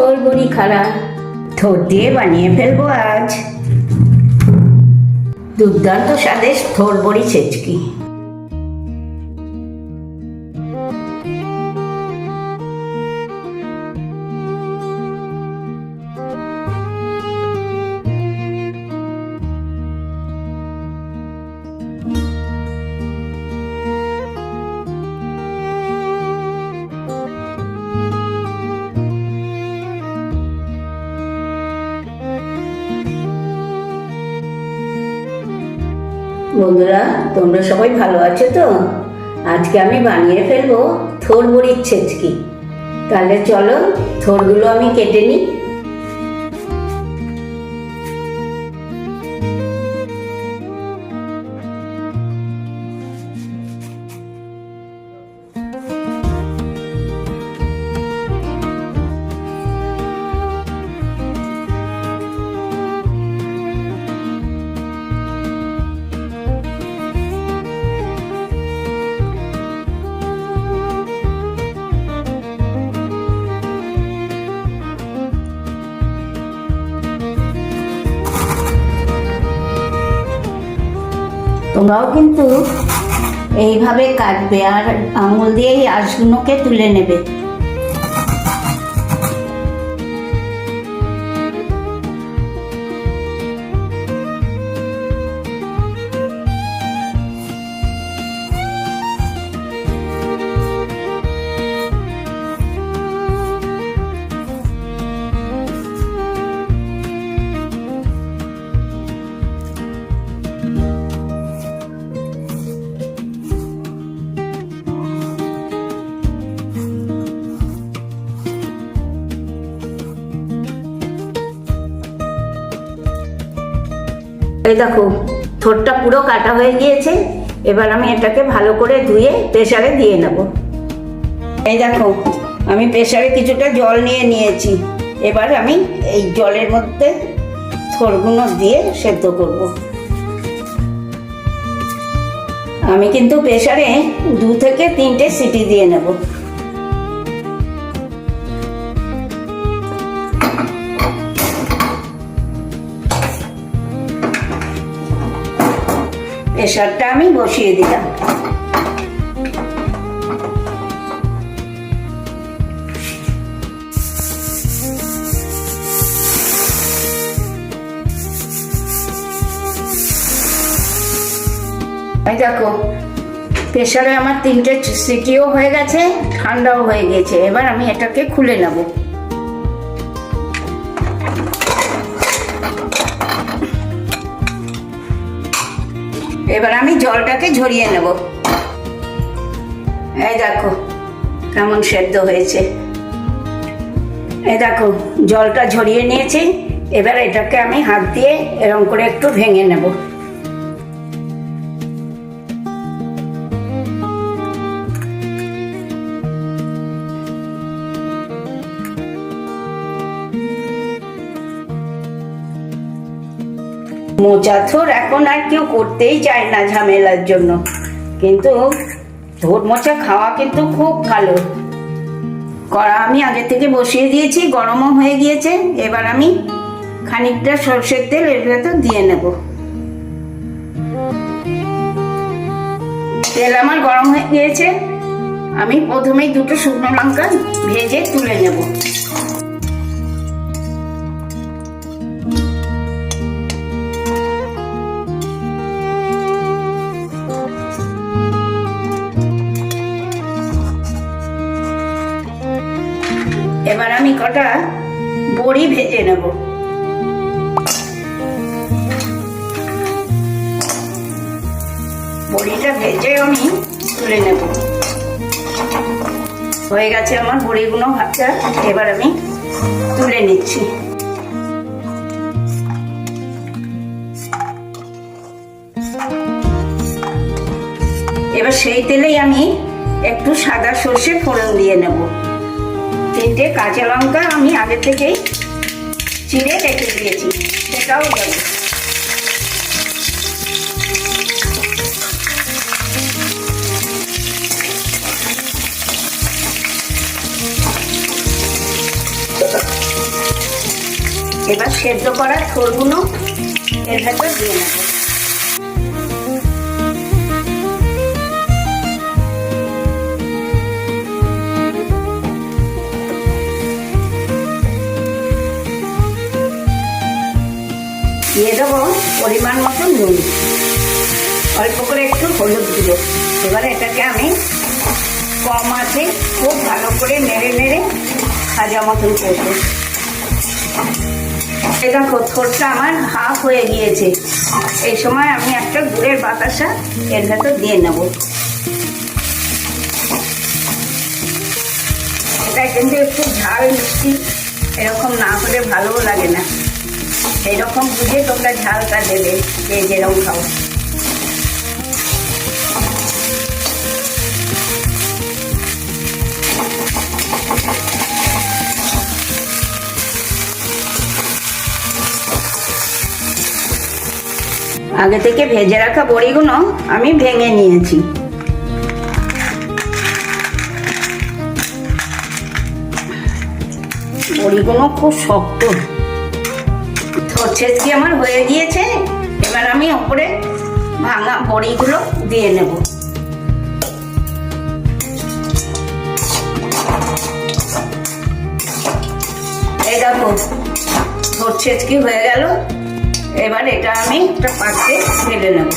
থোর বড়ি খাড়া থোর দিয়ে বানিয়ে ফেলব আজ। দুর্দান্ত স্বাদের থোর বড়ি ছেচকি বন্ধুরা, তোমরা সবাই ভালো আছো তো? আজকে আমি বানিয়ে ফেলব থোর বড়ির ছেচকি। তাহলে চলো থোরগুলো আমি কেটে নিই। তোমরাও কিন্তু এইভাবে কাটবে আর আঙুল দিয়েই আঁশগুলোকে তুলে নেবে। এই দেখো থোরটা পুরো কাটা হয়ে গিয়েছে। এবার আমি এটাকে ভালো করে ধুয়ে প্রেসারে দিয়ে নেব। এই দেখো, আমি প্রেশারে কিছুটা জল নিয়ে নিয়েছি। এবার আমি এই জলের মধ্যে থোরগুলো দিয়ে সেদ্ধ করব। আমি কিন্তু প্রেশারে দু থেকে তিনটে সিটি দিয়ে নেব। প্রেসারটা আমি বসিয়ে দিলাম। এই দেখো, প্রেশারে আমার তিনটে সিটিও হয়ে গেছে, ঠান্ডাও হয়ে গেছে। এবার আমি এটাকে খুলে নেব। এবার আমি জলটাকে ঝরিয়ে নেব। এই দেখো, কেমন সেদ্ধ হয়েছে। এই দেখো, জলটা ঝরিয়ে নিয়েছি। এবার এটাকে আমি হাত দিয়ে এরম করে একটু ভেঙে নেব। মোচা থোর এখন আর কেউ করতেই চায় না ঝামেলার জন্য। কিন্তু থোর মোচা খাওয়া কিন্তু খুব ভালো। কড়া আমি আগে থেকে বসিয়ে দিয়েছি, গরমও হয়ে গিয়েছে। এবার আমি খানিকটা সর্ষের তেল এর ভেতর দিয়ে নেব। তেল আমার গরম হয়ে গিয়েছে। আমি প্রথমেই দুটো শুকনো লঙ্কা ভেজে তুলে নেব। এবার আমি কটা বড়ি ভেজে নেব। বড়িটা ভেজে আমি তুলে নেব। হয়ে গেছে আমার বড়িগুলো ভাজা, এবার আমি তুলে নিচ্ছি। এবার সেই তেলেই আমি একটু সাদা সর্ষে ফোড়ন দিয়ে নেব। তিনটে কাঁচা লঙ্কা আমি আগে থেকেই চিড়ে রেখে দিয়েছি, সেটাও দেবো। এবার সেদ্ধ করা থোরগুলো এর ভেতর দিয়ে নেব। পরিমাণ মতো নুন। অল্প করে একটু হলুদ দিল এবার এটাকে আমি কম আছে খুব ভালো করে নেড়ে নেড়ে খাজা মতন করব। এটা থোরটা আমার হাফ হয়ে গিয়েছে। এই সময় আমি একটা গুড়ের বাতাসা এর ভেতর দিয়ে নেব। এটা কিন্তু একটু ঝাল মিষ্টি, এরকম না হলে ভালোও লাগে না। এইরকম বুঝে তোমরা ঝালটা দেবে, যে যেরকম খাও। আগে থেকে ভেজে রাখা বড়িগুলো আমি ভেঙে নিয়েছি। বড়িগুলো খুব শক্ত। ছেচকি আমার হয়ে গিয়েছে, এবার আমি ওপরে ভাঙা বড়িগুলো দিয়ে নেব। এই দেখো থোর ছেচকি হয়ে গেল, এবার এটা আমি একটা পাত্রে ঢেলে নেব।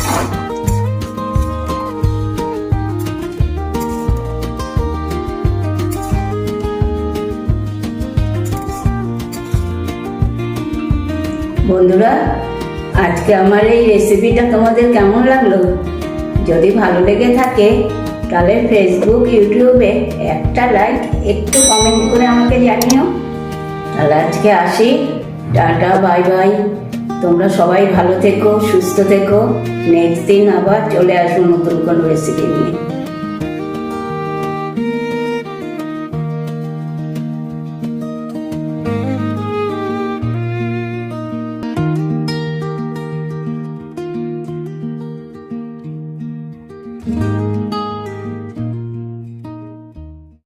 বন্ধুরা, আজকে আমার এই রেসিপিটা তোমাদের কেমন লাগল? যদি ভালো লেগে থাকে, তাহলে ফেসবুক ইউটিউবে একটা লাইক একটু কমেন্ট করে আমাকে জানিও। তাহলে আজকে আসি। টাটা বাই বাই তোমরা সবাই ভালো থেকো, সুস্থ থেকো। নেক্সট দিন আবার চলে আসব নতুন কোনো রেসিপি নিয়ে।